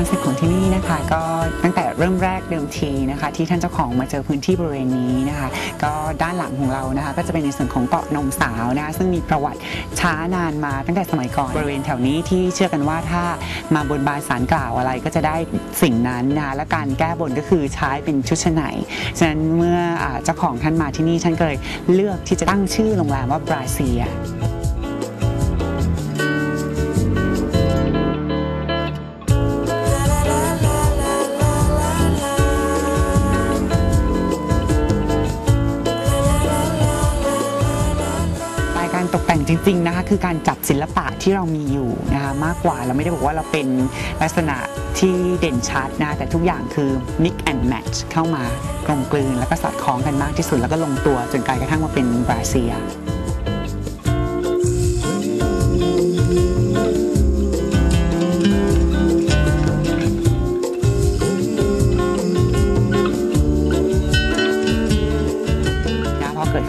เป็นของที่นี่นะคะก็ตั้งแต่เริ่มแรกเดิมทีนะคะ ที่ท่านเจ้าของมาเจอพื้นที่บริเวณนี้นะคะ ก็ด้านหลังของเรานะคะ ก็จะเป็นในส่วนของเกาะนมสาวนะคะซึ่งมีประวัติช้านานมาตั้งแต่สมัยก่อนบริเวณแถวนี้ที่เชื่อกันว่าถ้ามาบนบานสารกล่าวอะไรก็จะได้สิ่งนั้นนะคะและการแก้บนก็คือใช้เป็นชุดชั้นในฉะนั้นเมื่อเจ้าของท่านมาที่นี่ท่านก็เลยเลือกที่จะตั้งชื่อโรงแรมว่าบราเซีย การตกแต่งจริง ๆนะคะ คือการจับศิลปะที่เรามีอยู่นะคะมากกว่าเราไม่ได้บอกว่าเราเป็นลักษณะที่เด่นชัดนะแต่ทุกอย่างคือ mix and match เข้ามากลมกลืนแล้วก็สอดคล้องกันมากที่สุดแล้วก็ลงตัวจนกลายกระทั่งมาเป็นบราเซีย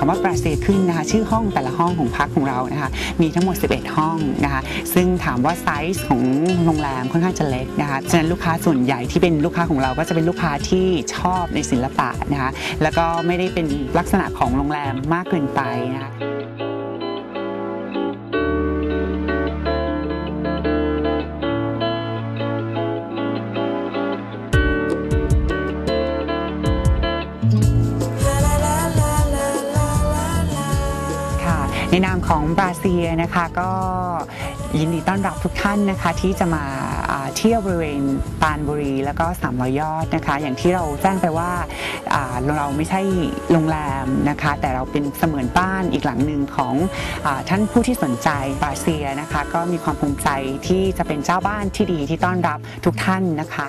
คำว่าปราเซียขึ้นนะคะชื่อห้องแต่ละห้องของพักของเรานะคะมีทั้งหมด 11 ห้องนะคะซึ่งถามว่าไซส์ของโรงแรมค่อนข้างจะเล็กนะคะฉะนั้นลูกค้าส่วนใหญ่ที่เป็นลูกค้าของเราก็จะเป็นลูกค้าที่ชอบในศิลปะนะคะแล้วก็ไม่ได้เป็นลักษณะของโรงแรมมากเกินไปนะคะ ในนามของบราเซียนะคะก็ยินดีต้อนรับทุกท่านนะคะที่จะมาเที่ยวบริเวณปานบุรี แล้วก็สามรอยยอดนะคะ อย่างที่เราแจ้งไปว่าเราไม่ใช่โรงแรมนะคะ แต่เราเป็นเสมือนบ้านอีกหลังหนึ่งของอท่านผู้ที่สนใจบราเซียนะคะ ก็มีความภูมิใจที่จะเป็นเจ้าบ้านที่ดีที่ต้อนรับทุกท่านนะคะ